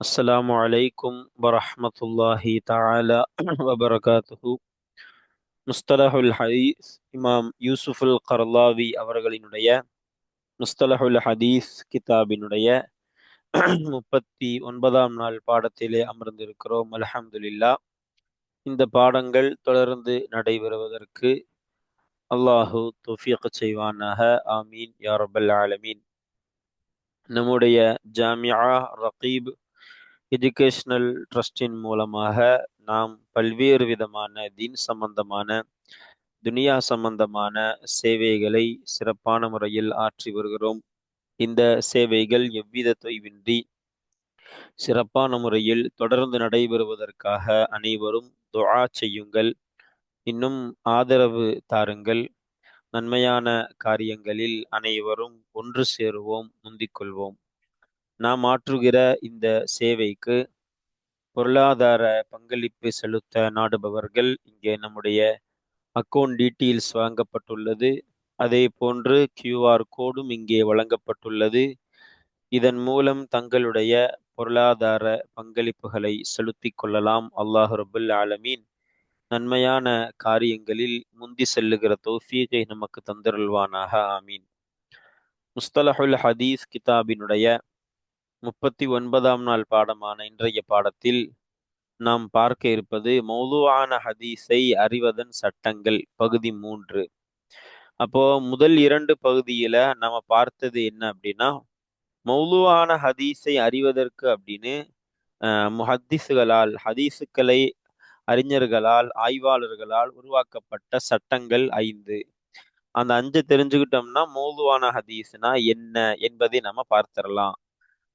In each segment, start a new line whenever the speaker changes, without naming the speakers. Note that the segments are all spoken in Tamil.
السلام عليكم ورحمة الله تعالى وبركاته முஸ்தலஹுல் ஹதீஸ் இமாம் யூசுஃப் அல் கர்லாவி அவர்களினுடைய முஸ்தலஹுல் ஹதீஸ் கிதாபினுடைய முப்பத்தி ஒன்பதாம் நாள் பாடத்திலே அமர்ந்திருக்கிறோம் அல்ஹம்துலில்லா இந்த பாடங்கள் தொடர்ந்து நடைபெறுவதற்கு அல்லாஹு துஃபீக் செய்வானாக ஆமீன் யா ரப்பல் ஆலமீன் நம்முடைய ஜாமியா ரகீப் எஜுகேஷ்னல் ட்ரஸ்டின் மூலமாக நாம் பல்வேறு விதமான தீன் சம்பந்தமான துனியா சம்பந்தமான சேவைகளை சிறப்பான முறையில் ஆற்றி வருகிறோம். இந்த சேவைகள் எவ்வித தொய்வின்றி சிறப்பான முறையில் தொடர்ந்து நடைபெறுவதற்காக அனைவரும் துஆ செய்யுங்கள். இன்னும் ஆதரவு தாருங்கள். நன்மையான காரியங்களில் அனைவரும் ஒன்று சேருவோம் முந்திக்கொள்வோம் நாம் ஆற்றுகிற இந்த சேவைக்கு பொருளாதார பங்களிப்பு செலுத்த நாடுபவர்கள் இங்கே நம்முடைய அக்கௌண்ட் டீட்டெயில்ஸ் வழங்கப்பட்டுள்ளது அதே போன்று கியூஆர் கோடும் இங்கே வழங்கப்பட்டுள்ளது. இதன் மூலம் தங்களுடைய பொருளாதார பங்களிப்புகளை செலுத்தி கொள்ளலாம். அல்லாஹ் ரபுல் ஆலமீன் நன்மையான காரியங்களில் முந்தி செல்லுகிற தோஃபீகை நமக்கு தந்திருள்வானாக. ஆமீன். முஸ்தலஹுல் ஹதீஸ் கிதாபினுடைய முப்பத்தி ஒன்பதாம் நாள் பாடமான இன்றைய பாடத்தில் நாம் பார்க்க இருப்பது மௌதுவான ஹதீஸை அறிவதன் சட்டங்கள் பகுதி மூன்று. அப்போ முதல் இரண்டு பகுதியில நம்ம பார்த்தது என்ன அப்படின்னா மௌதுவான ஹதீஸை அறிவதற்கு அப்படின்னு முஹத்திஸுகளால் ஹதீஸுக்களை அறிஞர்களால் ஆய்வாளர்களால் உருவாக்கப்பட்ட சட்டங்கள் ஐந்து. அந்த அஞ்சு தெரிஞ்சுக்கிட்டோம்னா மௌதுவான ஹதீஸ்னா என்ன என்பதை நம்ம பார்த்துடலாம்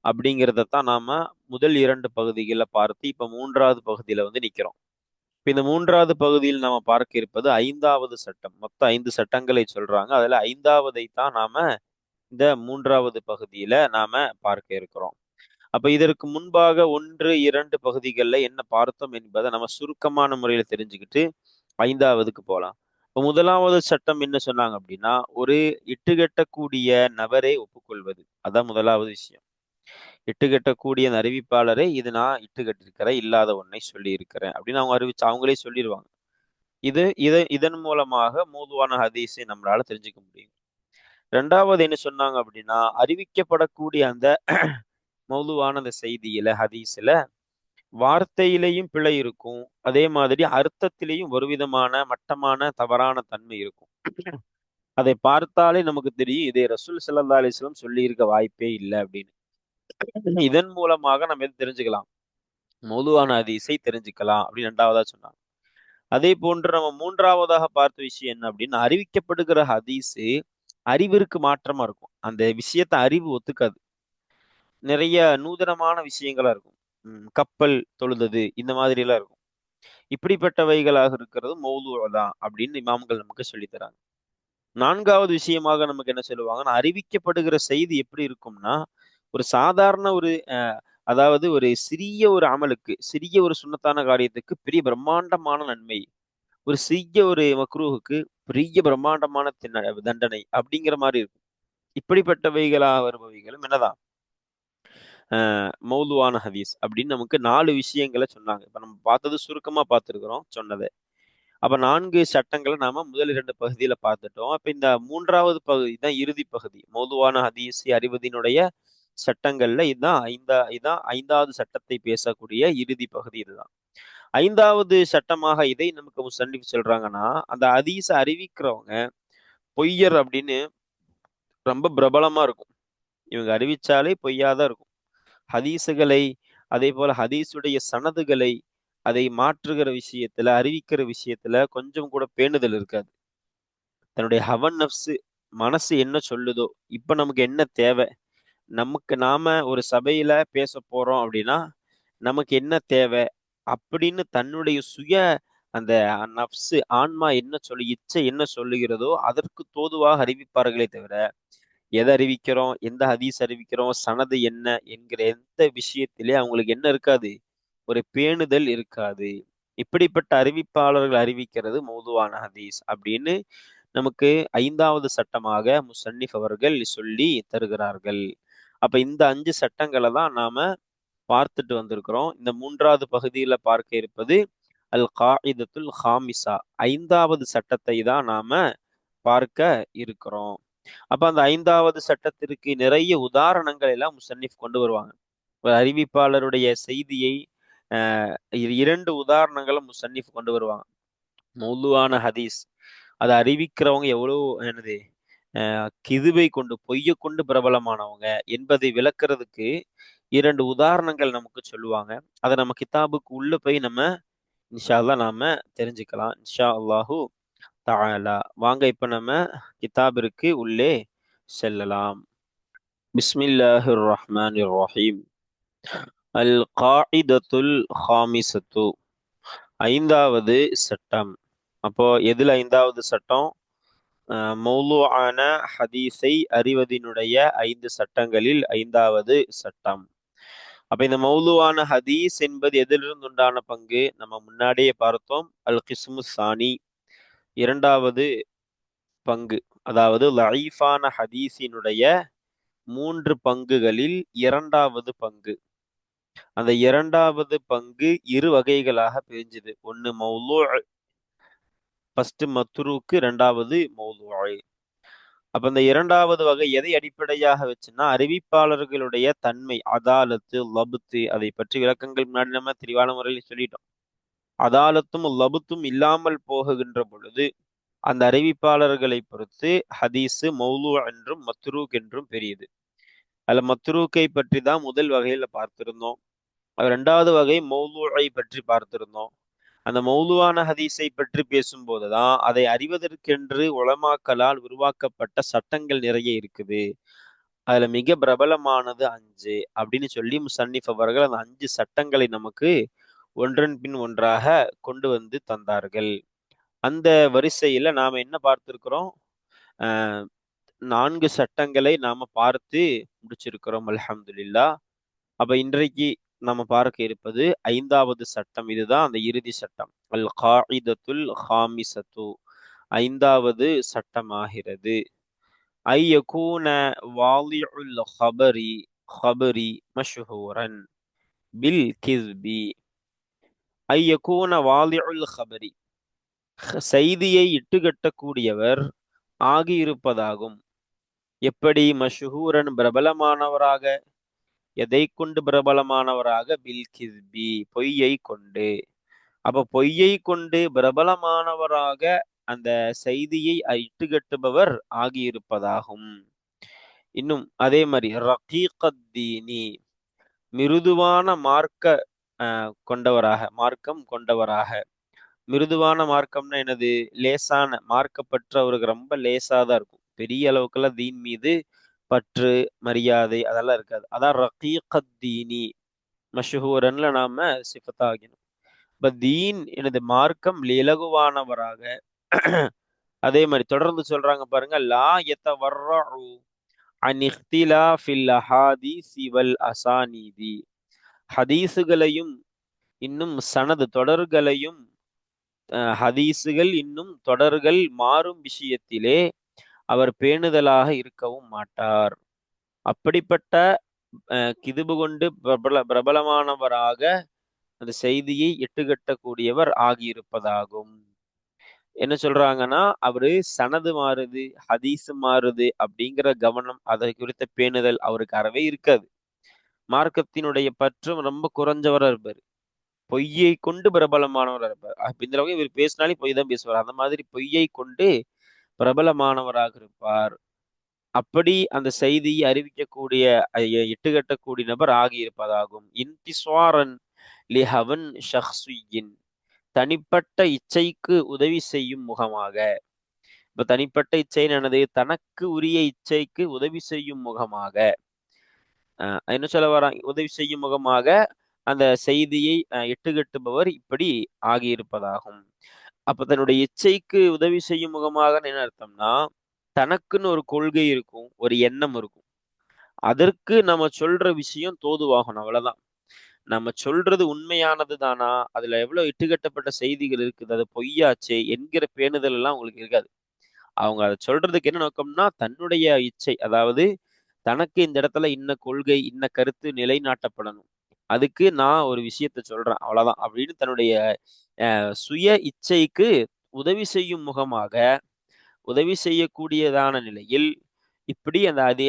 அப்படிங்கிறத தான் நாம முதல் இரண்டு பகுதிகளில் பார்த்து இப்ப மூன்றாவது பகுதியில வந்து நிக்கிறோம். இப்ப இந்த மூன்றாவது பகுதியில் நாம பார்க்க இருப்பது ஐந்தாவது சட்டம். மொத்தம் ஐந்து சட்டங்களை சொல்றாங்க. அதுல ஐந்தாவதை தான் நாம இந்த மூன்றாவது பகுதியில நாம பார்க்க இருக்கிறோம். அப்ப இதற்கு முன்பாக ஒன்று இரண்டு பகுதிகளில் என்ன பார்த்தோம் என்பதை நம்ம சுருக்கமான முறையில தெரிஞ்சுக்கிட்டு ஐந்தாவதுக்கு போகலாம் இப்போ முதலாவது சட்டம் என்ன சொன்னாங்க அப்படின்னா ஒரு இட்டுகட்டக்கூடிய நபரை ஒப்புக்கொள்வது. அதான் முதலாவது விஷயம். இட்டுக்கட்டக்கூடிய அந்த அறிவிப்பாளரை இது நான் இட்டுக்கட்டிருக்கிறேன் இல்லாத ஒன்னை சொல்லியிருக்கிறேன் அப்படின்னு அவங்க அறிவிச்சு அவங்களே சொல்லிடுவாங்க இது இதை இதன் மூலமாக மூதுவான ஹதீஸை நம்மளால தெரிஞ்சுக்க முடியும். ரெண்டாவது என்ன சொன்னாங்க அப்படின்னா அறிவிக்கப்படக்கூடிய அந்த மௌதுவான அந்த செய்தியில ஹதீஸ்ல வார்த்தையிலையும் பிழை இருக்கும் அதே மாதிரி அர்த்தத்திலையும் ஒரு விதமான மட்டமான தவறான தன்மை இருக்கும். அதை பார்த்தாலே நமக்கு தெரியும் இதே ரசூல் சல்லா அலிஸ்லாம் சொல்லியிருக்க வாய்ப்பே இல்லை அப்படின்னு. இதன் மூலமாக நம்ம எது தெரிஞ்சுக்கலாம்? மௌதுவான அதிசை தெரிஞ்சுக்கலாம் அப்படின்னு ரெண்டாவதா சொன்னாங்க. அதே போன்று நம்ம மூன்றாவதாக பார்த்த விஷயம் என்ன அப்படின்னு அறிவிக்கப்படுகிற ஹதீஸு அறிவிற்கு மாற்றமா இருக்கும். அந்த விஷயத்த அறிவு ஒத்துக்காது. நிறைய நூதனமான விஷயங்களா இருக்கும். கப்பல் தொழுதது இந்த மாதிரி எல்லாம் இருக்கும். இப்படிப்பட்டவைகளாக இருக்கிறது மௌதுவா தான் அப்படின்னு இமாம்கள் நமக்கு சொல்லித்தராங்க நான்காவது விஷயமாக நமக்கு என்ன சொல்லுவாங்கன்னா அறிவிக்கப்படுகிற செய்தி எப்படி இருக்கும்னா ஒரு சாதாரண ஒரு அதாவது ஒரு சிறிய ஒரு அமலுக்கு சிறிய ஒரு சுண்ணத்தான காரியத்துக்கு பெரிய பிரம்மாண்டமான நன்மை ஒரு சிறிய ஒரு மக்ரூவுக்கு பெரிய பிரம்மாண்டமான தண்டனை அப்படிங்கிற மாதிரி இருக்கும். இப்படிப்பட்டவைகளாக வருபவைகளும் என்னதான்? மௌதுவான ஹதீஸ் அப்படின்னு நமக்கு நாலு விஷயங்களை சொன்னாங்க. இப்ப நம்ம பார்த்தது சுருக்கமா பார்த்துருக்குறோம் சொன்னதை. அப்ப நான்கு சட்டங்களை நாம முதல் இரண்டு பகுதியில பார்த்துட்டோம். அப்ப இந்த மூன்றாவது பகுதி தான் இறுதி பகுதி. மௌதுவான ஹதீஸை அறிவதினுடைய சட்டங்கள்ல இதுதான் ஐந்தா இதுதான் ஐந்தாவது சட்டத்தை பேசக்கூடிய இறுதி பகுதி இதுதான். ஐந்தாவது சட்டமாக இதை நமக்கு முசன்னிப் சொல்றாங்கன்னா அந்த அதீச அறிவிக்கிறவங்க பொய்யர் அப்படின்னு ரொம்ப பிரபலமா இருக்கும். இவங்க அறிவிச்சாலே பொய்யாதான் இருக்கும். ஹதீசுகளை அதே போல ஹதீஸுடைய சனதுகளை அதை மாற்றுகிற விஷயத்துல அறிவிக்கிற விஷயத்துல கொஞ்சம் கூட பேணுதல் இருக்காது. தன்னுடைய ஹவன் நப்சு மனசு என்ன சொல்லுதோ இப்ப நமக்கு என்ன தேவை நமக்கு நாம ஒரு சபையில பேச போறோம் அப்படின்னா நமக்கு என்ன தேவை அப்படின்னு தன்னுடைய சுய அந்த நப்சு ஆன்மா என்ன சொல்லி இச்சை என்ன சொல்லுகிறதோ அதற்கு தோதுவாக அறிவிப்பார்களே தவிர எதை அறிவிக்கிறோம் எந்த ஹதீஸ் அறிவிக்கிறோம் சனது என்ன என்கிற எந்த விஷயத்திலே அவங்களுக்கு என்ன இருக்காது? ஒரு பேணுதல் இருக்காது. இப்படிப்பட்ட அறிவிப்பாளர்கள் அறிவிக்கிறது மௌதுவான ஹதீஸ் அப்படின்னு நமக்கு ஐந்தாவது சட்டமாக முசன்னிஃப் அவர்கள் சொல்லி தருகிறார்கள். அப்ப இந்த அஞ்சு சட்டங்களை தான் நாம பார்த்துட்டு வந்திருக்கிறோம். இந்த மூன்றாவது பகுதியில பார்க்க இருப்பது அல் காயிதத்துல் ஹாமிசா. ஐந்தாவது சட்டத்தை தான் நாம பார்க்க இருக்கிறோம். அப்ப அந்த ஐந்தாவது சட்டத்திற்கு நிறைய உதாரணங்கள் எல்லாம் முசன்னிஃப் கொண்டு வருவாங்க. ஒரு அறிவிப்பாளருடைய செய்தியை இரண்டு உதாரணங்களை முசன்னிஃப் கொண்டு வருவாங்க. மௌலுவான ஹதீஸ். அதை அறிவிக்கிறவங்க எவ்வளவு என்னது? கிதுவை கொண்டு பொய்யை கொண்டு பிரபலமானவங்க என்பதை விளக்குறதுக்கு இரண்டு உதாரணங்கள் நமக்கு சொல்லுவாங்க. அதை நம்ம கிதாபுக்கு உள்ள போய் நம்ம இன்ஷா அல்லா நாம தெரிஞ்சுக்கலாம். இன்ஷா அல்லாஹூ தாலா வாங்க இப்ப நம்ம கிதாபிற்கு உள்ளே செல்லலாம். பிஸ்மில்லாஹிர் ரஹ்மான் ரஹீம் அல் காயிதத்துல் ஹாமிசத்து. ஐந்தாவது சட்டம். அப்போ எதுல ஐந்தாவது சட்டம்? மௌலுவான ஹதீஸை அறிவதினுடைய ஐந்து சட்டங்களில் ஐந்தாவது சட்டம். அப்ப இந்த மௌலுவான ஹதீஸ் என்பது எதிலிருந்து உண்டான பங்கு? நம்ம முன்னாடியே பார்த்தோம். அல் கிஸ்மு சானி இரண்டாவது பங்கு. அதாவது லைஃபான ஹதீஸினுடைய மூன்று பங்குகளில் இரண்டாவது பங்கு. அந்த இரண்டாவது பங்கு இரு வகைகளாக பிரிஞ்சுது. ஒன்னு மௌலு ஃபர்ஸ்ட் மத்ரூக்கு ரெண்டாவது மௌலு அப்ப இந்த இரண்டாவது வகை எதை அடிப்படையாக வச்சுன்னா அறிவிப்பாளர்களுடைய தன்மை அதாலத்து லபுத்து அதை பற்றி விளக்கங்கள் முன்னாடி நம்ம தெளிவான முறையில் சொல்லிட்டோம். அதாலத்தும் லபுத்தும் இல்லாமல் போகுகின்ற பொழுது அந்த அறிவிப்பாளர்களை பொறுத்து ஹதீஸு மௌலு என்றும் மத்ரூக் என்றும் பெரியது. அதுல மத்ரூக்கை பற்றி தான் முதல் வகையில பார்த்திருந்தோம். ரெண்டாவது வகை மௌலுவை பற்றி பார்த்திருந்தோம். அந்த மௌலுவான ஹதீஸை பற்றி பேசும்போதுதான் அதை அறிவதற்கென்று உளமாக்கலால் உருவாக்கப்பட்ட சட்டங்கள் நிறைய இருக்குது. அதுல மிக பிரபலமானது அஞ்சு அப்படின்னு சொல்லி முசன்னிஃப் அவர்கள் அந்த அஞ்சு சட்டங்களை நமக்கு ஒன்றன் பின் ஒன்றாக கொண்டு வந்து தந்தார்கள். அந்த வரிசையில நாம என்ன பார்த்திருக்கிறோம்? ஆஹ் நான்கு சட்டங்களை நாம பார்த்து முடிச்சிருக்கிறோம் அலமதுல்லா அப்ப இன்றைக்கு நம்ம பார்க்க இருப்பது ஐந்தாவது சட்டம். இதுதான் அந்த இறுதி சட்டம். அல் காயிதத்துல் ஹாமிசத்து. ஐந்தாவது சட்டமாகிறது. ஐயகூன வாலியுல் ஹபரி ஹபரி மஷ்ஹூரன். பில் கிஸ்பி. ஐயகூன வாலியுல் ஹபரி. செய்தியை இட்டுக்கட்டக்கூடியவர் ஆகியிருப்பதாகும். எப்படி மஷ்ஹூரன் பிரபலமானவராக? எதை கொண்டு பிரபலமானவராக பில் கிஸ்பி பொய்யை கொண்டு. அப்ப பொய்யை கொண்டு பிரபலமானவராக அந்த செய்தியை இட்டுகட்டுபவர் ஆகியிருப்பதாகும். இன்னும் அதே மாதிரி ரகீகத்தீனி மிருதுவான மார்க்க கொண்டவராக மார்க்கம் கொண்டவராக. மிருதுவான மார்க்கம்னா என்னது? லேசான மார்க்கப்பற்றவருக்கு ரொம்ப லேசாக தான் இருக்கும். பெரிய அளவுக்கெல்லாம் தீன் மீது பற்று மரியாதை அதெல்லாம் இருக்காது. அதான் ரகீகத்தீனி. மஷூரன்ல நாம சிஃபத்தாகினோம். இப்ப தீன் எனது மார்க்கம் இலகுவானவராக அதே மாதிரி தொடர்ந்து சொல்றாங்க பாருங்க லா எத்த வர்ற அனிஹ்திலா ஃபில் அஹாதி சிவல் அசாநீதி ஹதீஸுகளையும் இன்னும் சனது தொடர்களையும் ஹதீஸுகள் இன்னும் தொடர்கள் மாறும் விஷயத்திலே அவர் பேணுதலாக இருக்கவும் மாட்டார். அப்படிப்பட்ட கிதுபு கொண்டு பிரபல பிரபலமானவராக அந்த செய்தியை எட்டுக்கட்டக்கூடியவர் ஆகியிருப்பதாகும். என்ன சொல்றாங்கன்னா அவரு சனது மாறுது ஹதீஸ் மாறுது அப்படிங்கிற கவனம் அதை குறித்த பேணுதல் அவருக்கு அறவே இருக்காது. மார்க்கத்தினுடைய பற்றும் ரொம்ப குறைஞ்சவராக இருப்பார். பொய்யை கொண்டு பிரபலமானவராக இருப்பார். இந்த அளவுக்கு இவர் பேசினாலே பொய் தான் பேசுவார். அந்த மாதிரி பொய்யை கொண்டு பிரபலமானவராக இருப்பார். அப்படி அந்த செய்தியை அறிவிக்கக்கூடிய இட்டுக்கட்டக்கூடிய நபர் ஆகியிருப்பதாகும். இன்திஸ்வாரன் லிஹவன் ஷஹ்சுயின் தனிப்பட்ட இச்சைக்கு உதவி செய்யும் முகமாக. இப்ப தனிப்பட்ட இச்சை எனது தனக்கு உரிய இச்சைக்கு உதவி செய்யும் முகமாக. என்ன சொல்ல வராங்க உதவி செய்யும் முகமாக அந்த செய்தியை எட்டுக்கட்டுபவர் இப்படி ஆகியிருப்பதாகும். அப்ப தன்னுடைய இச்சைக்கு உதவி செய்யும் முகமாக என்ன அர்த்தம்னா தனக்குன்னு ஒரு கொள்கை இருக்கும் ஒரு எண்ணம் இருக்கும். அதற்கு நம்ம சொல்ற விஷயம் தோதுவாகணும் அவ்வளவுதான். நம்ம சொல்றது உண்மையானது தானா? அதுல எவ்வளவு இட்டுக்கட்டப்பட்ட செய்திகள் இருக்குது? அது பொய்யாச்சே? என்கிற பேணுதல் எல்லாம் உங்களுக்கு இருக்காது. அவங்க அதை சொல்றதுக்கு என்ன நோக்கம்னா தன்னுடைய இச்சை அதாவது தனக்கு இந்த இடத்துல இன்ன கொள்கை இன்ன கருத்து நிலைநாட்டப்படணும். அதுக்கு நான் ஒரு விஷயத்த சொல்றேன். அவ்வளவுதான். அப்படின்னு தன்னுடைய சுய இச்சைக்கு உதவி செய்யும் முகமாக உதவி செய்யக்கூடியதான நிலையில் இப்படி அந்த அதி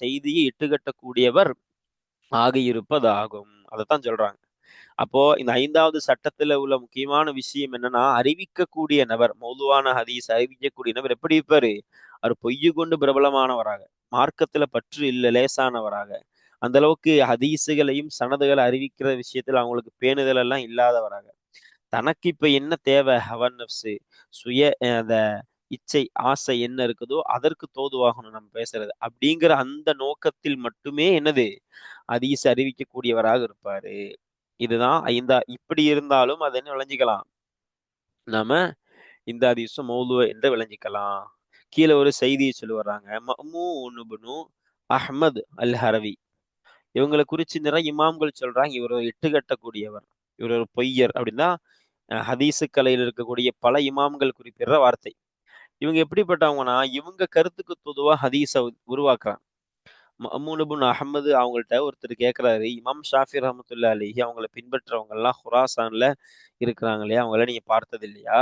செய்தியை இட்டுக்கட்டக்கூடியவர் ஆகியிருப்பதாகும். அதைத்தான் சொல்றாங்க. அப்போ இந்த ஐந்தாவது சட்டத்துல உள்ள முக்கியமான விஷயம் என்னன்னா அறிவிக்கக்கூடிய நபர் மௌதுவான ஹதீஸ் அறிவிக்கக்கூடிய நபர் எப்படி இருப்பாரு? அவர் பொய்யு கொண்டு பிரபலமானவராக மார்க்கத்துல பற்று இல்லை லேசானவராக அந்த அளவுக்கு ஹதீஸுகளையும் சனதுகளை அறிவிக்கிற விஷயத்துல அவங்களுக்கு பேணுதல் எல்லாம் இல்லாதவராக. தனக்கு இப்ப என்ன தேவை? ஹவன் சுய அந்த இச்சை ஆசை என்ன இருக்குதோ அதற்கு தோதுவாகணும் நம்ம பேசுறது. அப்படிங்கிற அந்த நோக்கத்தில் மட்டுமே என்னது? ஹதீஸ் அறிவிக்கக்கூடியவராக இருப்பாரு. இதுதான் ஐந்தா இப்படி இருந்தாலும் அதை என்ன விளைஞ்சிக்கலாம்? நாம இந்த அதிசம் மௌலுவ என்று விளைஞ்சிக்கலாம். கீழே ஒரு செய்தியை சொல்லி வர்றாங்க மமூனுபுனு அஹ்மத் அல் ஹரவி இவங்களை குறிச்சு நிறைய இமாம்கள் சொல்றாங்க. இவர் இட்டு கட்டக்கூடியவர். இவர் ஒரு பொய்யர் அப்படின்னா ஹதீசு கலையில் இருக்கக்கூடிய பல இமாம்கள் குறிப்பிடுற வார்த்தை. இவங்க எப்படிப்பட்டவங்கன்னா இவங்க கருத்துக்கு பொதுவாக ஹதீஸை உருவாக்குறாங்க. மமூனுபுன் அஹமது அவங்கள்ட்ட ஒருத்தர் கேட்கிறாரு இமாம் ஷாஃபி ரஹமத்துல்லா அலிஹி அவங்கள பின்பற்றவங்க எல்லாம் ஹுராசான்ல இருக்கிறாங்க இல்லையா? அவங்கள நீங்க பார்த்தது இல்லையா?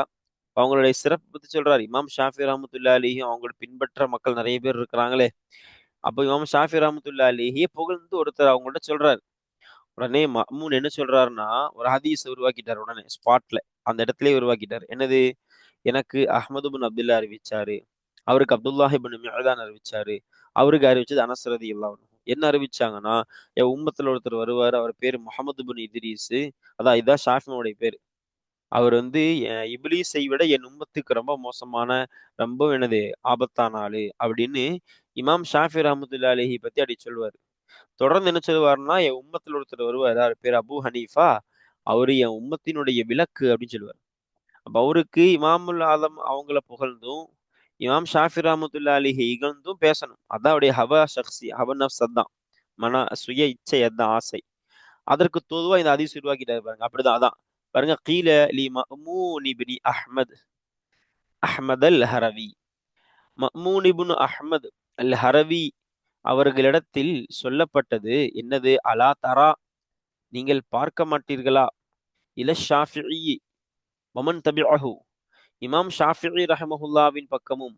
அவங்களுடைய சிறப்பு பற்றி சொல்றாரு. இமாம் ஷாஃபி ரஹமத்துல்லா அலிஹி அவங்கள பின்பற்ற மக்கள் நிறைய பேர் இருக்கிறாங்களே. அப்போ இமாம் ஷாஃபி ரஹமத்துல்லா அலிஹியை புகழ்ந்து ஒருத்தர் அவங்கள்ட்ட சொல்றாரு. உடனே மம்மூன் என்ன சொல்றாருன்னா ஒரு ஹதீஸ் உருவாக்கிட்டார் உடனே ஸ்பாட்ல அந்த இடத்துலயே உருவாக்கிட்டார். என்னது? எனக்கு அஹமது பின் அப்துல்லா அறிவிச்சாரு. அவருக்கு அப்துல்லாஹிபின் மியதான் அறிவிச்சாரு. அவருக்கு அறிவிச்சது அனசரதி இல்லாமல் என்ன அறிவிச்சாங்கன்னா என் உம்மத்துல ஒருத்தர் வருவார் அவர் பேர் முகமது பின் இத்ரீஸ். அதான் இதான் ஷாஃபினுடைய பேர். அவர் வந்து இபிலீஸை விட என் உம்மத்துக்கு ரொம்ப மோசமான ரொம்ப எனது ஆபத்தான ஆளு அப்படின்னு இமாம் ஷாஃபி ரஹமத்துல்லா அலிஹி பத்தி அப்படி சொல்லுவார். தொடர்ந்து என்ன சொல்லுவாருன்னா என் உம்மத்தில் ஒருத்தர் வருவார் அவர் பேர் அபு ஹனீஃபா அவரு என் உம்மத்தினுடைய விளக்கு அப்படின்னு சொல்லுவார். அப்ப அவருக்கு இமாமுல் ஆலம் அவங்கள புகழ்ந்தும் இமாம் ஷாஃபி ரஹமத்துல்லா அலிஹி இகழ்ந்தும் பேசணும். அதான் அவருடைய ஹவ ஷக்சி ஹவ நப்ஸ் அதான். மன சுய இச்சை அதான் ஆசை. அதற்கு தொதுவா இந்த அதிசு உருவாக்கிட்டாரு பாருங்க. அப்படிதான் அதான். பாருங்க கீல லி மமூன் இப்னி அஹ்மத் அஹ்மத் அல் ஹரவி மமூன் இப்னு அஹ்மத் அல் ஹரவி அவர்களிடத்தில் சொல்லப்பட்டது என்னது? அலா தரா நீங்கள் பார்க்க மாட்டீர்களா? இல ஷாஃபி மமன் தபிஅஹு. இமாம் ஷாஃபி ரஹமஹுல்லாவின் பக்கமும்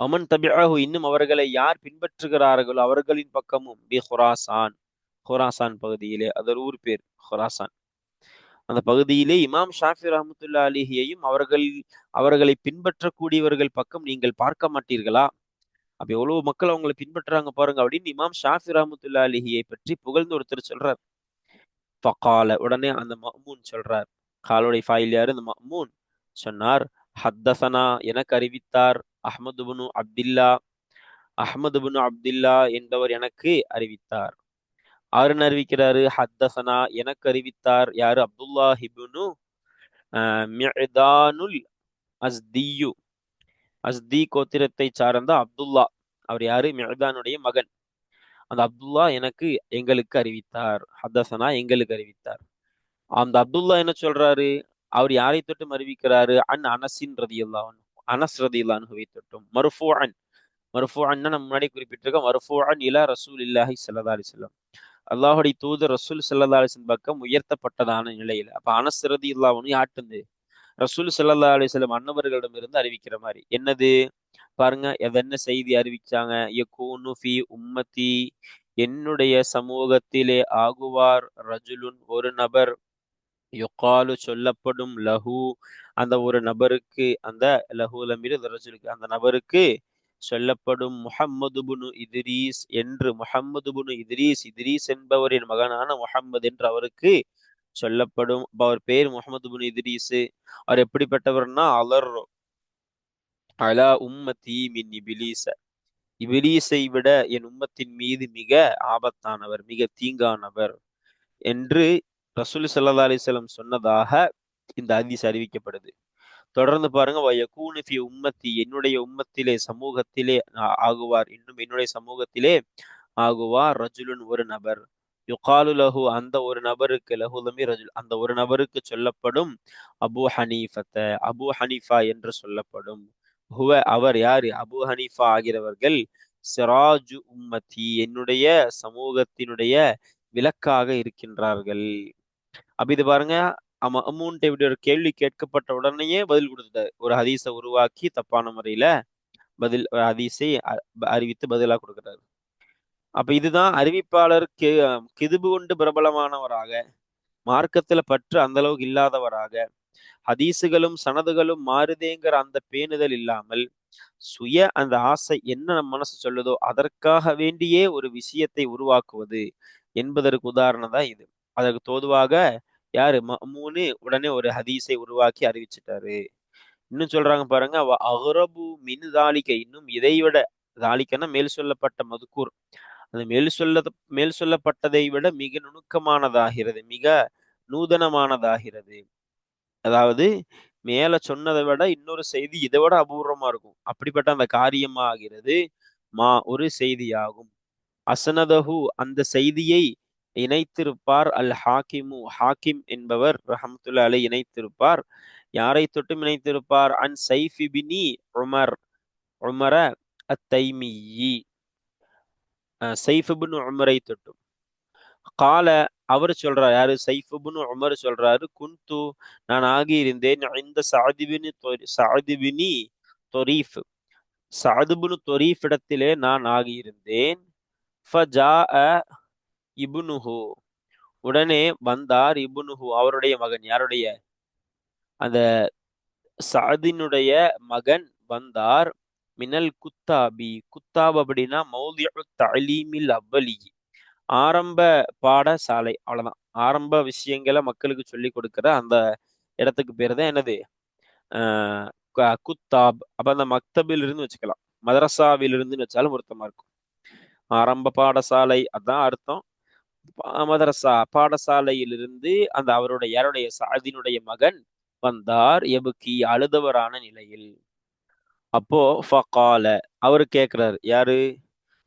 மமன் தபிஅஹு இன்னும் அவர்களை யார் பின்பற்றுகிறார்களோ அவர்களின் பக்கமும் பி ஹுராசான். ஹுராசான் பகுதியிலே அதர் ஊர் பேர் ஹுராசான். அந்த பகுதியிலே இமாம் ஷாஃபி ரஹமத்துல்லா அலிஹியையும் அவர்கள் அவர்களை பின்பற்றக்கூடியவர்கள் பக்கம் நீங்கள் பார்க்க மாட்டீர்களா? அப்ப எவ்வளவு மக்கள் அவங்களை பின்பற்றுறாங்க பாருங்க அப்படின்னு இமாம் ஷாஃபி ரஹமத்துல்லா அலிஹியை பற்றி புகழ்ந்து ஒருத்தர் சொல்றார். ஃபகால உடனே அந்த மஹ்மூன் சொல்றார். காலுடைய ஃபாயில் யாரு? இந்த மஹ்மூன் சொன்னார் ஹத்தசனா எனக்கு அறிவித்தார் அஹமது புனு அப்துல்லா. அஹமது புனு அப்துல்லா என்பவர் எனக்கு அறிவித்தார். ஆறுன்னு அறிவிக்கிறாரு. ஹத்தசனா எனக்கு அறிவித்தார். யாரு? அப்துல்லா ஹிபுனு மிதானுல் அஸ்தியு. அஸ்தி கோத்திரத்தை சார்ந்த அப்துல்லா அவர் யாரு? மிதானுடைய மகன். அந்த அப்துல்லா எனக்கு எங்களுக்கு அறிவித்தார். ஹத்தசனா எங்களுக்கு அறிவித்தார். அந்த அப்துல்லா என்ன சொல்றாரு? அவர் யாரை தொட்டும் அறிவிக்கிறாரு? அன் அனசின் ரதி அல்லான் அனஸ் ரதி அல்லான்ஹுவை தொட்டும். மருஃபூ அன் மருஃபோ அண்ணன் நம்ம முன்னாடி குறிப்பிட்டிருக்கோம். மறுஃபோ அன் இலா ரசூல் இல்லாஹி சல்லா அலிஸ்லாம் அல்லாஹுடைய தூதர் ரசூல் சல்லா அலிஸ்லம் பக்கம் உயர்த்தப்பட்டதான நிலையில. அப்ப அனஸ் இல்லாமனு இல்லாவனு யாட்டுந்து ரசூல் சல்லா அலிஸ்லம் அன்னவர்களிடம் இருந்து அறிவிக்கிற மாதிரி. என்னது? பாருங்க எதென்ன செய்தி அறிவிச்சாங்க? யகூனு உம்மத்தி உம்மதி என்னுடைய சமூகத்திலே ஆகுவார் ரஜுலுன் ஒரு நபர் யொக்காலு சொல்லப்படும் லஹு அந்த ஒரு நபருக்கு அந்த லஹுல மீது ரஜுலுக்கு அந்த நபருக்கு சொல்லப்படும் முஹம்மது புனு இதிரீஸ் என்று முஹம்மது புனு இதிரீஸ் இதிரீஸ் என்பவரின் மகனான முஹம்மது என்று அவருக்கு சொல்லப்படும் அவர் பேர் முகமது புனு இத்ரீஸ். அவர் எப்படிப்பட்டவர்னா அலர் அலா உம்மதி மின் இபிலீச இபிலீஸை விட என் உம்மத்தின் மீது மிக ஆபத்தானவர் மிக தீங்கானவர் என்று ரசூல் சல்லா அலிஸ்லம் சொன்னதாக இந்த ஹதீஸ் அறிவிக்கப்படுது. தொடர்ந்து பாருங்க வயகூனுஃபி உம்மத்தி என்னுடைய உம்மத்திலே சமூகத்திலே ஆகுவார். இன்னும் என்னுடைய சமூகத்திலே ஆகுவார் ரஜுலுன் ஒரு நபர். யுகாலு லஹு அந்த ஒரு நபருக்கு லஹுலமி ரஜுல் அந்த ஒரு நபருக்கு சொல்லப்படும் அபு ஹனீஃபத்த அபு ஹனீஃபா என்று சொல்லப்படும். ஹுவ அவர் யாரு? அபு ஹனீஃபா ஆகிறவர்கள் சிராஜு உம்மத்தி என்னுடைய சமூகத்தினுடைய விளக்காக இருக்கின்றார்கள். அப்ப இது பாருங்க ஆமா அமௌண்ட் இப்படி ஒரு கேள்வி கேட்கப்பட்ட உடனேயே பதில் கொடுத்துட்டாரு. ஒரு ஹதீஸை உருவாக்கி தப்பான முறையில பதில் ஒரு ஹதீஸை அறிவித்து பதிலாக கொடுக்குறாரு. அப்ப இதுதான் அறிவிப்பாளர் கிதுபு கொண்டு பிரபலமானவராக மார்க்கத்துல பற்று அந்த அளவுக்கு இல்லாதவராக ஹதீசுகளும் சனதுகளும் மாறுதேங்கிற அந்த பேணுதல் இல்லாமல் சுய அந்த ஆசை என்ன நம் மனசு சொல்லுதோ அதற்காக வேண்டியே ஒரு விஷயத்தை உருவாக்குவது என்பதற்கு உதாரணம் தான் இது. அதற்கு தோதுவாக யாரு? மமூனு உடனே ஒரு ஹதீஸை உருவாக்கி அறிவிச்சிட்டாரு. இன்னும் சொல்றாங்க பாருங்க அவ அகரபு மின் தாலிக்கை இன்னும் இதை விட தாலிக்கன்னா மேல் சொல்லப்பட்ட மதுக்கூர். அது மேல் சொல்ல மேல் சொல்லப்பட்டதை விட மிக நுணுக்கமானதாகிறது மிக நூதனமானதாகிறது. அதாவது மேல சொன்னதை விட இன்னொரு செய்தி இதை விட அபூர்வமா இருக்கும். அப்படிப்பட்ட அந்த காரியமாகிறது மா ஒரு செய்தியாகும். அசனதஹு அந்த செய்தியை இணைத்திருப்பார் அல் ஹாக்கிமு. ஹாக்கிம் என்பவர் ரஹமத்துல்லா அலை இணைத்திருப்பார். யாரை தொட்டும் இணைத்திருப்பார்? An சைஃபிபினி Umar. உமர அத்தைமியி. சைஃபுபின் உமரை தொட்டும். கால அவர் சொல்றார் யாரு? சைஃபுபின் உமர் சொல்றாரு குந்து நான் ஆகியிருந்தேன் இந்த சாதிபினி சாதிபினி தொரீஃப். சாதுபுனு தொரீஃப் இடத்திலே நான் ஆகியிருந்தேன். இபுனுஹு. உடனே வந்தார் இபுனுஹு அவருடைய மகன். யாருடைய? அந்த சாதினுடைய மகன் வந்தார். மினல் குத்தாபி. குத்தாப் அப்படின்னா மௌதியு தலீமில் அவ்வலி. ஆரம்ப பாடசாலை அவ்வளவுதான். ஆரம்ப விஷயங்களை மக்களுக்கு சொல்லி கொடுக்கிற அந்த இடத்துக்கு பேர் தான் என்னது? குத்தாப். அப்ப அந்த மக்தபில் இருந்து வச்சுக்கலாம். மதரசாவில் இருந்து வச்சாலும் பொருத்தமா இருக்கும். ஆரம்ப பாடசாலை அதான் அர்த்தம். மதரசா பாடசாலையிலிருந்து அந்த அவருடைய யாருடைய சாதினுடைய மகன் வந்தார் எபுக்கி அழுதவரான நிலையில். அப்போ ஃபகால அவர் கேக்குறாரு யாரு?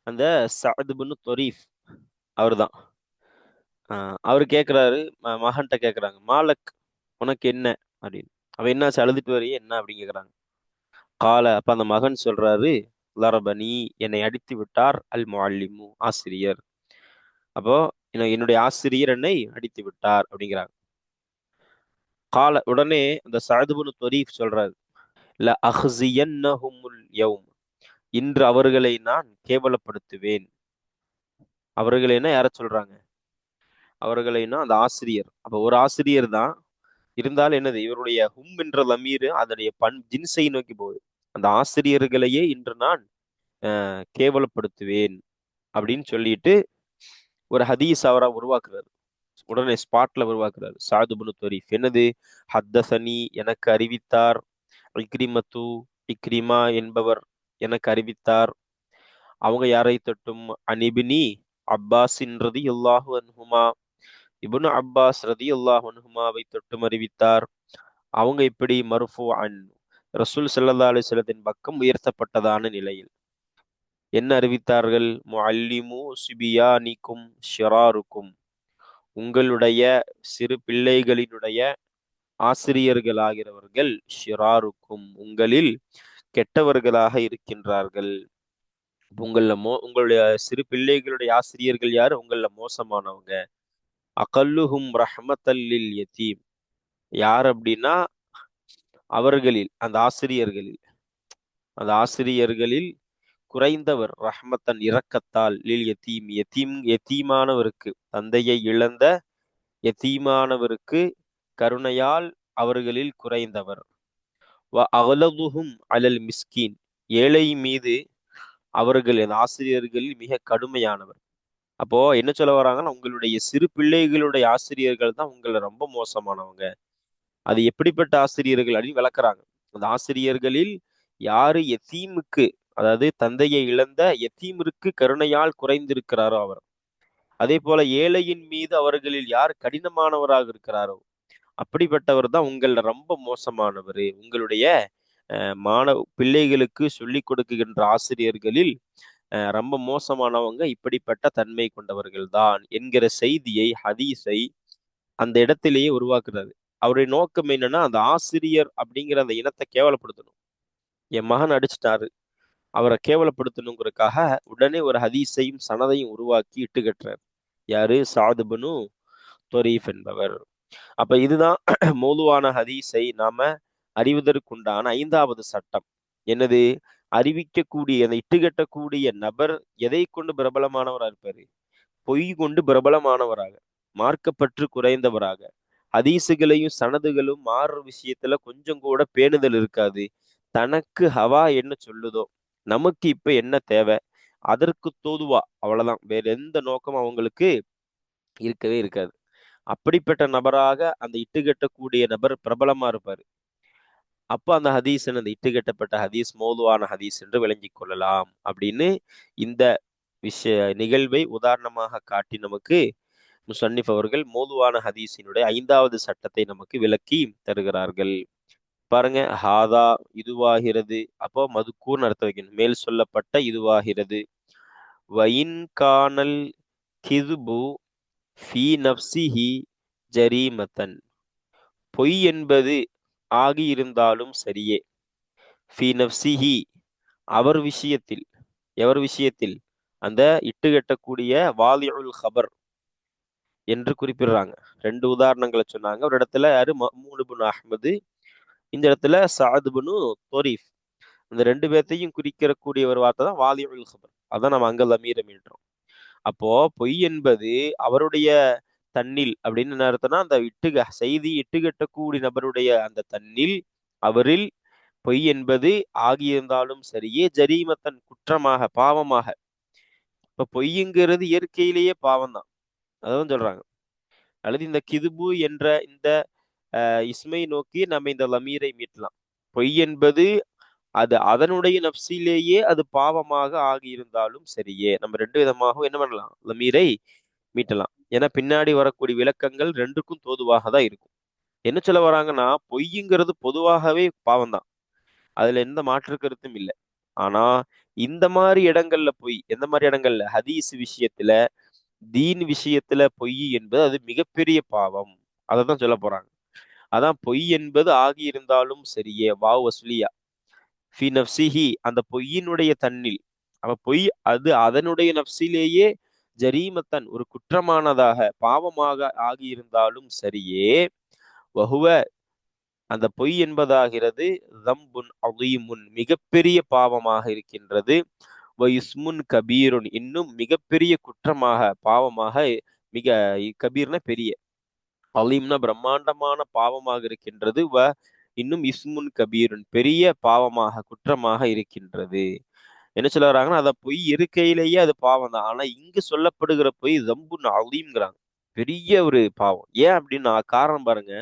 அந்த சதுபுன்னு தொரீஃப் அவர் தான் அவர் கேட்குறாரு மகன்கிட்ட கேட்குறாங்க மாலக் உனக்கு என்ன? அப்படின்னு. அவ என்னாச்சு அழுதுட்டு வரையே என்ன அப்படின்னு கேட்குறாங்க கால அப்போ அந்த மகன் சொல்றாரு லரபனி என்னை அடித்து விட்டார் அல் மாலிமு ஆசிரியர். அப்போ என்னுடைய ஆசிரியர் என்னை அடித்து விட்டார் அப்படிங்கிறாங்க. கால உடனே அந்த சதுபுனு தொரீஃப் சொல்றாரு ல அஹ்சியன்னஹுமுல் யௌம். இன்று அவர்களை நான் கேவலப்படுத்துவேன். அவர்களைனா யார சொல்றாங்க? அவர்களைனா அந்த ஆசிரியர். அப்ப ஒரு ஆசிரியர் தான் இருந்தாலும் என்னது இவருடைய ஹும் என்ற லமீர் அதனுடைய பண் ஜின்சை நோக்கி போகுது. அந்த ஆசிரியர்களையே இன்று நான் கேவலப்படுத்துவேன் அப்படின்னு சொல்லிட்டு ஒரு ஹதீஸ் அவரா உருவாக்குறாரு. உடனே ஸ்பாட்ல உருவாக்குறாரு. சாது பனு தொரீஃப் என்னது? ஹத்தசனி எனக்கு அறிவித்தார். இக்ரிமத்து இக்ரிமா என்பவர் எனக்கு அறிவித்தார். அவங்க யாரை தொட்டும்? அனிபினி அப்பாஸின் ரதி அல்லாஹு அன்ஹுமா. இபுனு அப்பாஸ் ரதி அல்லாஹு அன்ஹுமாவை தொட்டும் அறிவித்தார். அவங்க இப்படி மருஃபு அன் ரசூல் சல்லா அலிஸ்லத்தின் பக்கம் உயர்த்தப்பட்டதான நிலையில். என்ன அறிவித்தார்கள்? முல்லிமு சிபியானிக்கும் ஷிராருக்கும். உங்களுடைய சிறு பிள்ளைகளினுடைய ஆசிரியர்களாகிறவர்கள் ஷிராருக்கும் உங்களில் கெட்டவர்களாக இருக்கின்றார்கள். உங்கள மோ உங்களுடைய சிறு பிள்ளைகளுடைய ஆசிரியர்கள் யார்? உங்கள மோசமானவங்க. அகல்லுஹும் ரஹமத்தல்லில் யத்தீம் யார் அப்படின்னா அவர்களில் அந்த ஆசிரியர்களில். அந்த ஆசிரியர்களில் குறைந்தவர் ரஹமத்தன் இரக்கத்தால் லில் எத்தீம் எத்தீம் எத்தீமானவருக்கு தந்தையை இழந்த எத்தீமானவருக்கு கருணையால் அவர்களில் குறைந்தவர். வ அலல் மிஸ்கீன் ஏழை மீது அவர்கள் ஆசிரியர்களில் மிக கடுமையானவர். அப்போ என்ன சொல்ல வராங்கன்னா உங்களுடைய சிறு பிள்ளைகளுடைய ஆசிரியர்கள் தான் உங்களை ரொம்ப மோசமானவங்க. அது எப்படிப்பட்ட ஆசிரியர்கள் அப்படின்னு விளக்குறாங்க. அந்த ஆசிரியர்களில் யாரு எத்தீமுக்கு அதாவது தந்தையை இழந்த எத்தீமிற்கு கருணையால் குறைந்திருக்கிறாரோ அவர். அதே போல ஏழையின் மீது அவர்களில் யார் கடினமானவராக இருக்கிறாரோ அப்படிப்பட்டவர் தான் உங்கள ரொம்ப மோசமானவர். உங்களுடைய மாணவ பிள்ளைகளுக்கு சொல்லி கொடுக்குகின்ற ஆசிரியர்களில் ரொம்ப மோசமானவங்க இப்படிப்பட்ட தன்மை கொண்டவர்கள் தான் என்கிற செய்தியை ஹதீஸை அந்த இடத்திலேயே உருவாக்குறாரு. அவருடைய நோக்கம் என்னன்னா அந்த ஆசிரியர் அப்படிங்கிற அந்த இனத்தை கேவலப்படுத்தணும். என் மகன் அடிச்சிட்டாரு. அவரை கேவலப்படுத்தணுங்கிறதுக்காக உடனே ஒரு ஹதீஸையும் சனதையும் உருவாக்கி இட்டுக்கட்டுறார் யாரு? சாதுபனு தொரீஃப் என்பவர். அப்ப இதுதான் மோதுவான ஹதீஸை நாம அறிவதற்குண்டான ஐந்தாவது சட்டம். என்னது? அறிவிக்கக்கூடிய அந்த இட்டுகட்டக்கூடிய நபர் எதை கொண்டு பிரபலமானவராக இருப்பாரு? பொய் கொண்டு பிரபலமானவராக மார்க்கப்பற்று குறைந்தவராக. ஹதீசுகளையும் சனதுகளும் மாறுற விஷயத்துல கொஞ்சம் கூட பேணுதல் இருக்காது. தனக்கு ஹவா என்ன சொல்லுதோ நமக்கு இப்ப என்ன தேவை? அதற்கு தோதுவா? அவ்வளவுதான். வேற எந்த நோக்கமும் அவங்களுக்கு இருக்கவே இருக்காது. அப்படிப்பட்ட நபராக அந்த இட்டுக்கட்டக்கூடிய நபர் பிரபலமா இருப்பாரு. அப்ப அந்த ஹதீஸ் அந்த இட்டுக்கட்டப்பட்ட ஹதீஸ் மோதுவான ஹதீஸ் என்று விளங்கி கொள்ளலாம் அப்படின்னு இந்த விஷய நிகழ்வை உதாரணமாக காட்டி நமக்கு முசன்னிஃப் அவர்கள் மோதுவான ஹதீஸினுடைய ஐந்தாவது சட்டத்தை நமக்கு விளக்கி தருகிறார்கள். பாருங்க ஹாதா இதுவாகிறது. அப்போ மதுக்கூர்னு அர்த்தம் வைக்கணும். மேல் சொல்லப்பட்ட இதுவாகிறது. வயின் காணல் கிதுபு ஃபி நப்சிஹி ஜரீமத்தன். பொய் என்பது ஆகியிருந்தாலும் சரியே. ஃபி நப்சிஹி அவர் விஷயத்தில் எவர் விஷயத்தில்? அந்த இட்டு கட்டக்கூடிய வாலியுல் ஹபர் என்று குறிப்பிடுறாங்க. ரெண்டு உதாரணங்களை சொன்னாங்க. ஒரு இடத்துல யாரு மஹமூனுபுன் அஹ்மது இந்த இடத்துல சாதுபுனு தொரீஃப் இந்த ரெண்டு பேர்த்தையும் குறிக்கிறக்கூடிய ஒரு வார்த்தை தான் வாலியுல் ஹபர் அதான் நம்ம அங்க அமீர் என்றோம் அப்போ பொய் என்பது அவருடைய தன்னில் அப்படின்னு என்ன அர்த்தம்னா அந்த இட்டுக செய்தி இட்டுகட்டக்கூடிய நபருடைய அந்த தன்னில் அவரில் பொய் என்பது ஆகியிருந்தாலும் சரியே ஜரீமத்தன் குற்றமாக பாவமாக. இப்ப பொய்யுங்கிறது இயற்கையிலேயே பாவம் தான் அதான் சொல்றாங்க. அல்லது இந்த கிதுபு என்ற இந்த இஸ்மை நோக்கி நம்ம இந்த லமீரை மீட்டலாம். பொய் என்பது அது அதனுடைய நப்சிலேயே அது பாவமாக ஆகியிருந்தாலும் சரியே. நம்ம ரெண்டு விதமாகவும் என்ன பண்ணலாம்? லமீரை மீட்டலாம். ஏன்னா பின்னாடி வரக்கூடிய விளக்கங்கள் ரெண்டுக்கும் தோதுவாக தான் இருக்கும். என்ன சொல்ல வராங்கன்னா பொய்யுங்கிறது பொதுவாகவே பாவம் தான் அதுல எந்த மாற்று கருத்தும் இல்லை. ஆனா இந்த மாதிரி இடங்கள்ல பொய் எந்த மாதிரி இடங்கள்ல? ஹதீஸ் விஷயத்துல தீன் விஷயத்துல பொய் என்பது அது மிகப்பெரிய பாவம். அதை தான் சொல்ல போறாங்க. அதான் பொய் என்பது ஆகியிருந்தாலும் சரியே. வா வசுலியா. ஃபி நப்சிஹி அந்த பொய்யினுடைய தன்னில். அவ பொய் அது அதனுடைய நப்சிலேயே ஜரீமத்தன் ஒரு குற்றமானதாக பாவமாக ஆகியிருந்தாலும் சரியே. வகுவ அந்த பொய் என்பதாகிறது தம்புன் அதீமுன் மிகப்பெரிய பாவமாக இருக்கின்றது. வயுஸ்முன் கபீருன் இன்னும் மிகப்பெரிய குற்றமாக பாவமாக மிக கபீர்னா பெரிய. அலீம்னா பிரம்மாண்டமான பாவமாக இருக்கின்றது. வ இன்னும் இஸ்முன் கபீருன் பெரிய பாவமாக குற்றமாக இருக்கின்றது. என்ன சொல்ல வராங்கன்னா அதை பொய் இருக்கையிலேயே அது பாவம் தான். ஆனா இங்கு சொல்லப்படுகிற பொய் ஜம்புன் அலீம்ங்கிறாங்க. பெரிய ஒரு பாவம். ஏன் அப்படின்னா காரணம் பாருங்க.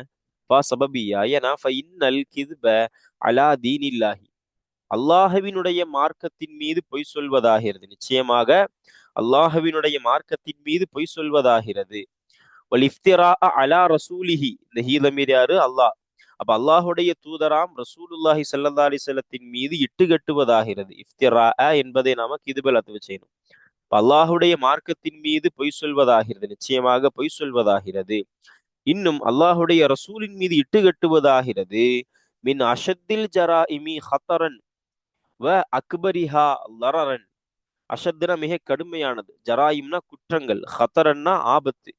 பா சபபியா ஏன்னா இன்னல் கிதுப அலா தீனில்லாஹி. அல்லாஹவினுடைய மார்க்கத்தின் மீது பொய் சொல்வதாகிறது. நிச்சயமாக அல்லாஹவினுடைய மார்க்கத்தின் மீது பொய் சொல்வதாகிறது. வலிஃப்திரா அலா ரசூலிஹி. இந்த ஹீலமீர் யாரு? அல்லாஹ். அப்ப அல்லாஹுடைய தூதராம் ரசூலுல்லாஹி சல்லா அலிசல்லத்தின் மீது இட்டு கட்டுவதாகிறது. இஃப்திரா என்பதை நாம கிதுபலத்து செய்யணும் அல்லாஹுடைய மார்க்கத்தின் மீது பொய் சொல்வதாகிறது. நிச்சயமாக பொய் சொல்வதாகிறது. இன்னும் அல்லாஹுடைய ரசூலின் மீது இட்டு கட்டுவதாகிறது. மின் அஷத்தில் ஜரா இமி ஹத்தரன் வ அக்பரிஹா லரரன். அஷத்னா மிக கடுமையானது. ஜராயிம்னா குற்றங்கள். ஹத்தரன்னா ஆபத்து.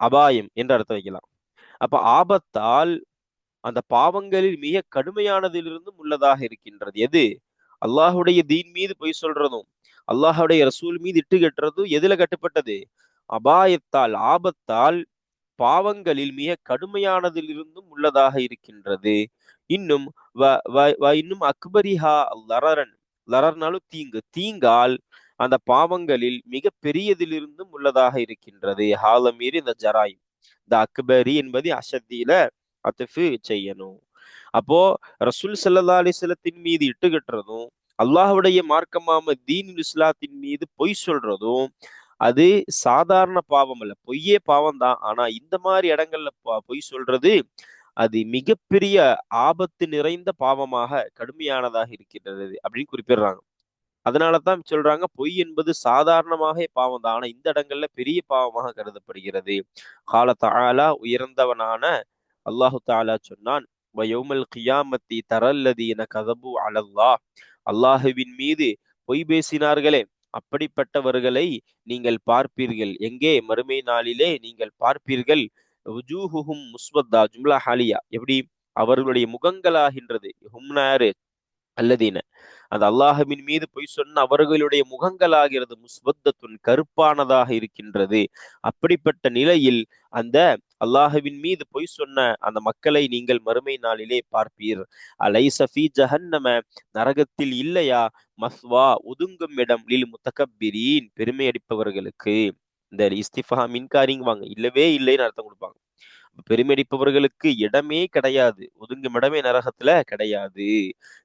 அபாயம் என்று அர்த்தம் வைக்கலாம். அப்ப ஆபத்தால் அந்த பாவங்களில் மிக கடுமையானதிலிருந்தும் உள்ளதாக இருக்கின்றது. எது? அல்லாஹுடைய தீன் மீது பொய் சொல்றதும் அல்லாஹுடைய ரசூல் மீது இட்டு கட்டுறதும் எதுல கட்டுப்பட்டது? அபாயத்தால் ஆபத்தால் பாவங்களில் மிக கடுமையானதிலிருந்தும் உள்ளதாக இருக்கின்றது. இன்னும் இன்னும் அக்பரிஹா லரரன் லரர்னாலும் தீங்கு. தீங்கால் அந்த பாவங்களில் மிக பெரியதிலிருந்தும் உள்ளதாக இருக்கின்றது. ஹாலமீர் இந்த ஜராய். இந்த அக்பரி என்பது அசத்தியில அத்துஃபு செய்யணும். அப்போ ரசூல் சல்லா அலிஸ்லத்தின் மீது இட்டுகிட்டுறதும் அல்லாஹுடைய மார்க்கமாம தீன் இஸ்லாத்தின் மீது பொய் சொல்றதும் அது சாதாரண பாவம் அல்ல. பொய்யே பாவம் தான் ஆனா இந்த மாதிரி இடங்கள்ல பொய் சொல்றது அது மிகப்பெரிய ஆபத்து நிறைந்த பாவமாக கடுமையானதாக இருக்கின்றது அப்படின்னு குறிப்பிடுறாங்க. அதனாலதான் சொல்றாங்க பொய் என்பது சாதாரணமாக பாவம் தான். ஆனா இந்த இடங்கள்ல பெரிய பாவமாக கருதப்படுகிறது. கால தாலா உயர்ந்தவனான அல்லாஹு தாலா சொன்னான் வயோமல் கியாமத்தி தரல்லதி என கதபு அலல்லா. அல்லாஹுவின் மீது பொய் பேசினார்களே அப்படிப்பட்டவர்களை நீங்கள் பார்ப்பீர்கள். எங்கே? மறுமை நாளிலே நீங்கள் பார்ப்பீர்கள். உஜூஹுஹும் முஸ்வத்தா. ஜும்லா ஹாலியா. எப்படி? அவர்களுடைய முகங்களாகின்றது. ஹும்னாரு அல்லதீன. அந்த அல்லாஹுவின் மீது பொய் சொன்ன அவர்களுடைய முகங்களாகிறது முஸ்வத்தத்துன் கருப்பானதாக இருக்கின்றது. அப்படிப்பட்ட நிலையில் அந்த அல்லாஹுவின் மீது பொய் சொன்ன அந்த மக்களை நீங்கள் மறுமை நாளிலே பார்ப்பீர். அலை சஃபி ஜஹன்னம நரகத்தில் இல்லையா? மஸ்வா ஒதுங்கும் இடம் லில் முத்தகப்பிரீன் பெருமை அடிப்பவர்களுக்கு. இந்த இஸ்திஃபா மின்காரிங்க வாங்க. இல்லவே இல்லைன்னு அர்த்தம் கொடுப்பாங்க. பெருமடிப்பவர்களுக்கு இடமே கிடையாது. ஒதுங்கும் இடமே நரகத்துல கிடையாது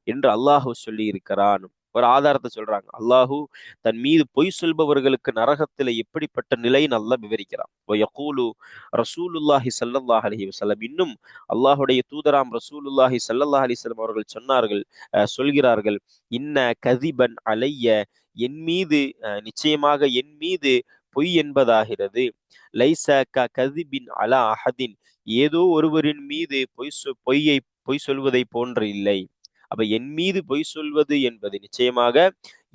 என்று அல்லாஹு சொல்லி இருக்கிறான் ஒரு ஆதாரத்தை சொல்றாங்க. அல்லாஹு தன் மீது பொய் சொல்பவர்களுக்கு நரகத்துல எப்படிப்பட்ட நிலை நல்லா விவரிக்கிறான். யகூலு ரசூலுல்லாஹி சல்லல்லாஹ் அலி வசல்லம் இன்னும் அல்லாஹுடைய தூதராம் ரசூலுல்லாஹி சல்லல்லாஹ் அலிஸ்லம் அவர்கள் சொன்னார்கள் சொல்கிறார்கள் இன்ன கதிபன் அலைய என் மீது நிச்சயமாக என் மீது பொய் என்பதாகிறது. லைச கதிபின் அலா அஹதின். ஏதோ ஒருவரின் மீது பொய் பொய்யை பொய் சொல்வதை போன்று இல்லை. அப்ப என் மீது பொய் சொல்வது என்பது நிச்சயமாக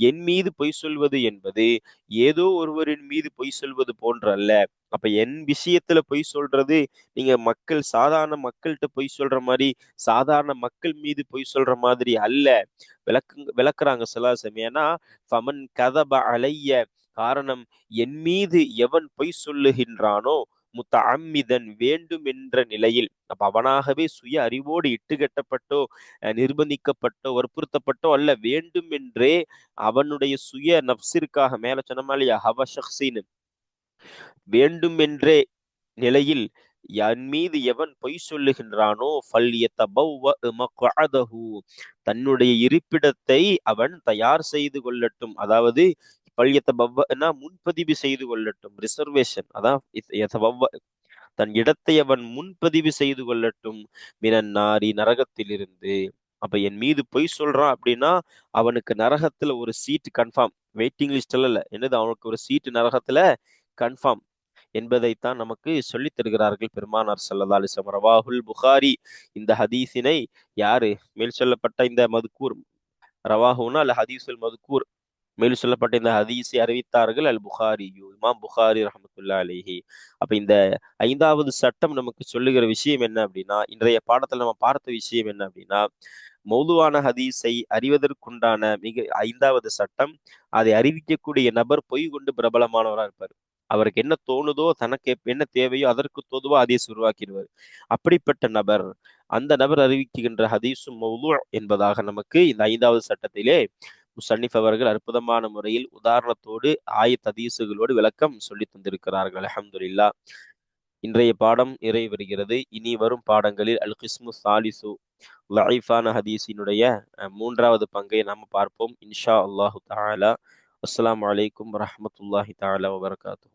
என் மீது பொய் சொல்வது என்பது ஏதோ ஒருவரின் மீது பொய் சொல்வது போன்று அல்ல அப்ப என் விஷயத்துல பொய் சொல்றது நீங்க மக்கள் சாதாரண மக்கள்கிட்ட பொய் சொல்ற மாதிரி சாதாரண மக்கள் மீது பொய் சொல்ற மாதிரி அல்ல. விளக்கு விளக்குறாங்க சிலாசம் ஏன்னா ஃபமன் கதப அலைய காரணம் என் மீது எவன் பொய் சொல்லுகின்றானோ முத்த அம்மிதன் வேண்டும் என்ற நிலையில். அப்ப அவனாகவே சுய அறிவோடு இட்டுக்கட்டப்பட்டோ நிர்பந்திக்கப்பட்டோ வற்புறுத்தப்பட்டோ அல்ல வேண்டும் என்றே அவனுடைய சுய நப்சிற்காக மேல சொன்னமா இல்லையா ஹவ வேண்டும் என்றே நிலையில் என் மீது எவன் பொய் சொல்லுகின்றானோ தன்னுடைய இருப்பிடத்தை அவன் தயார் செய்து கொள்ளட்டும். அதாவது பள்ளியத்த பவ்வனா முன்பதிவு செய்து கொள்ளட்டும். ரிசர்வேஷன் அதான் தன் இடத்தை அவன் முன்பதிவு செய்து கொள்ளட்டும். மினன் நாரி நரகத்திலிருந்து. அப்ப என் மீது பொய் சொல்றான் அப்படின்னா அவனுக்கு நரகத்துல ஒரு சீட் கன்ஃபார்ம் வெயிட்டிங் லிஸ்ட்ல இல்ல. என்னது? அவனுக்கு ஒரு சீட்டு நரகத்துல கன்ஃபார்ம் என்பதைத்தான் நமக்கு சொல்லித் தருகிறார்கள் பெருமானார் சல்லா அலிசம் ரவாஹுல் புகாரி. இந்த ஹதீஸினை யாரு? மேல் சொல்லப்பட்ட இந்த மதுக்கூர். ரவாஹுனா அல்ல ஹதீசுல் மதுக்கூர். மேலும் சொல்லப்பட்ட இந்த ஹதீஸை அறிவித்தார்கள் அல் புகாரியு இமாம் புகாரி ரஹமத்துல்லா அலிஹி. அப்ப இந்த ஐந்தாவது சட்டம் நமக்கு சொல்லுகிற விஷயம் என்ன அப்படின்னா இன்றைய பாடத்துல நம்ம பார்த்த விஷயம் என்ன அப்படின்னா மௌதுவான ஹதீஸை அறிவதற்குண்டான மிக ஐந்தாவது சட்டம் அதை அறிவிக்கக்கூடிய நபர் பொய் கொண்டு பிரபலமானவரா இருப்பார். அவருக்கு என்ன தோணுதோ தனக்கு என்ன தேவையோ அதற்கு தோதுவோ ஹதீஸ் உருவாக்கிடுவார். அப்படிப்பட்ட நபர் அந்த நபர் அறிவிக்கின்ற ஹதீஸும் மௌது என்பதாக நமக்கு இந்த ஐந்தாவது சட்டத்திலே முசன்னிஃப் அவர்கள் அற்புதமான முறையில் உதாரணத்தோடு ஆயத் விளக்கம் சொல்லி தந்திருக்கிறார்கள். அலமதுல்லா இன்றைய பாடம் நிறைவு வருகிறது இனி வரும் பாடங்களில் அல் கிஸ்மு சாலிசு லைஃபான ஹதீஸினுடைய மூன்றாவது பங்கை நாம் பார்ப்போம். இன்ஷா அல்லாஹு தாலா அஸ்லாம் வலைக்கும் வரமத்துல்லாஹி தாலா வபர்காத்தூ